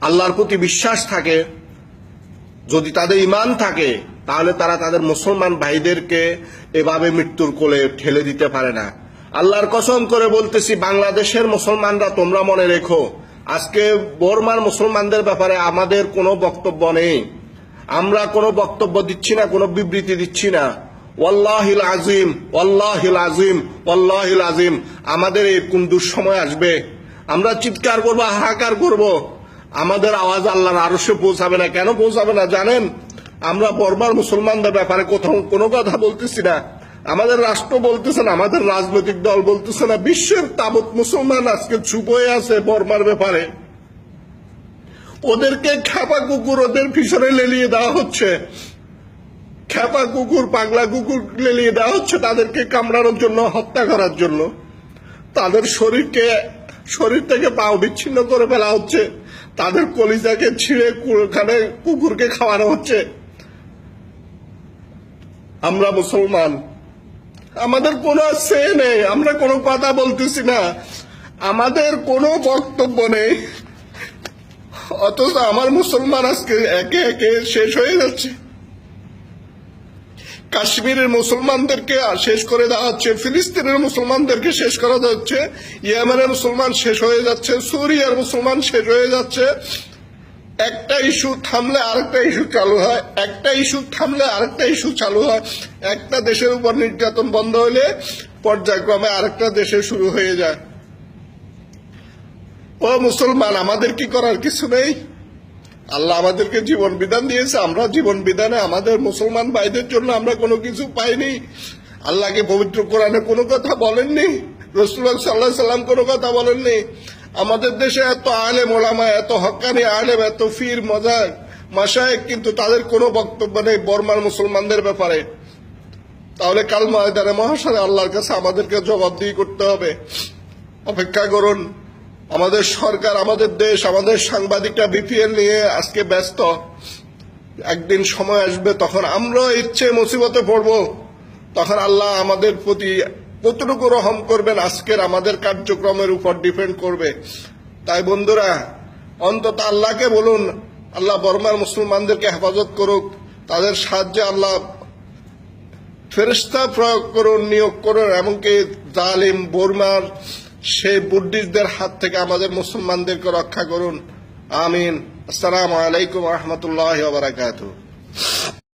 আল্লাহর প্রতি বিশ্বাস থাকে, যদি তাদের ইমান থাকে, তাহলে তারা তাদের মুসলমান ভাইদেরকে এভাবে মৃত্যুর কোলে ঠেলে দিতে পারে না। আল্লাহর কসম করে বলতেছি, বাংলাদেশের মুসলমানরা তোমরা মনে রেখো, আজকে বর্মার মুসলমানদের ব্যাপারে আমাদের কোনো বক্তব্য নেই। আমরা কোনো বক্তব্য দিচ্ছি না, কোনো বিবৃতি দিচ্ছি না। ওয়াল্লাহিল আজিম ওয়াল্লাহিল আজিম ওয়াল্লাহিল আজিম আমাদের এরকম দুঃসময় আসবে? আমরা চিৎকার করব, হাহাকার করব। আমাদের আওয়াজ আল্লাহর আরশে পৌঁছাবে না। কেন পৌঁছাবে না জানেন? আমরা বর্মার মুসলমানদের ব্যাপারে কোথাও কোনো কথা বলতেছি না। আমাদের রাষ্ট্র বলতেছে না, আমাদের রাজনৈতিক দল বলতেছে না। বিশ্বের তাবৎ মুসলমান আজকে চুপ হয়ে আছে বর্মার ব্যাপারে। ওদেরকে খ্যাপা কুকুর ওদের পিছনে লেলিয়ে দেওয়া হচ্ছে। খ্যাপা কুকুর, পাগলা কুকুর লেলিয়ে দেওয়া হচ্ছে তাদেরকে কামড়ানোর জন্য, হত্যা করার জন্য। তাদের শরীরকে শরীর থেকে পাও বিচ্ছিন্ন করে ফেলা হচ্ছে। তাদের কলিজাকে ছিঁড়ে ওখানে কুকুরকে খাওয়ানো হচ্ছে। আমরা মুসলমান। আমাদের কোনো সে নেই, আমরা কোনো কথা বলতেছি না। আমাদের কোনো বক্তব্য নেই। অথচ আমার মুসলমান আজকে একে একে শেষ হয়ে যাচ্ছে। কাশ্মীরের মুসলমানদেরকে শেষ করে দেওয়া হচ্ছে, ফিলিস্তিনের মুসলমানদেরকে শেষ করা যাচ্ছে ইয়েমেনের মুসলমান শেষ হয়ে যাচ্ছে, সুরিয়ার মুসলমান শেষ হয়ে যাচ্ছে। একটা ইস্যু থামলে আরেকটা ইস্যু চালু হয়, একটা ইস্যু থামলে আরেকটা ইস্যু চালু হয়। একটা দেশের উপর নির্যাতন বন্ধ হলে পর্যায়ক্রমে আরেকটা দেশে শুরু হয়ে যায়। ও মুসলমান, আমাদের কি করার কিছু নেই? আল্লাহ আমাদেরকে জীবন বিধান দিয়েছে, আমরা জীবন বিধানে আমাদের মুসলমান ভাইদের জন্য আমরা কোনো কিছু পাইনি। আল্লাহকে পবিত্র কোরআনে কোনো কথা বলেননি রসুল্লাহ সাল্লাহ সাল্লাম কোনো কথা বলেননি। আমাদের দেশে এত আলেম, ওলামা, এত হকানি আলেম, এত ফির মজাক মাসায়েক কিন্তু তাদের কোনো বক্তব্য নেই বর্মার মুসলমানদের ব্যাপারে। তাহলে কাল ময়দানে মহাশয় আল্লাহর কাছে আমাদেরকে জবাবদিহি করতে হবে। অপেক্ষা করুন। আমাদের সরকার, আমাদের দেশ, আমাদের সাংবাদিকরা বিপিএল নিয়ে আজকে ব্যস্ত। একদিন সময় আসবে, তখন আমরা ইচ্ছে মুসিবতে পড়ব। তখন আল্লাহ আমাদের প্রতি কতটুকু রহম করবেন, আজকের আমাদের কার্যক্রমের উপর ডিপেন্ড করবে। তাই বন্ধুরা, অন্তত আল্লাহকে বলুন, আল্লাহ বর্মার মুসলমানদেরকে হেফাজত করুক, তাদের সাহায্যে আল্লাহ ফেরিস্তা প্রয়োগ করুন, নিয়োগ করুন, এমনকি জালিম, বর্মার সেই বুদ্ধিস্টদের হাত থেকে আমাদের মুসলমানদেরকে রক্ষা করুন। আমিন। আসসালামু আলাইকুম রহমতুল্লাহ বারাকাতুহ।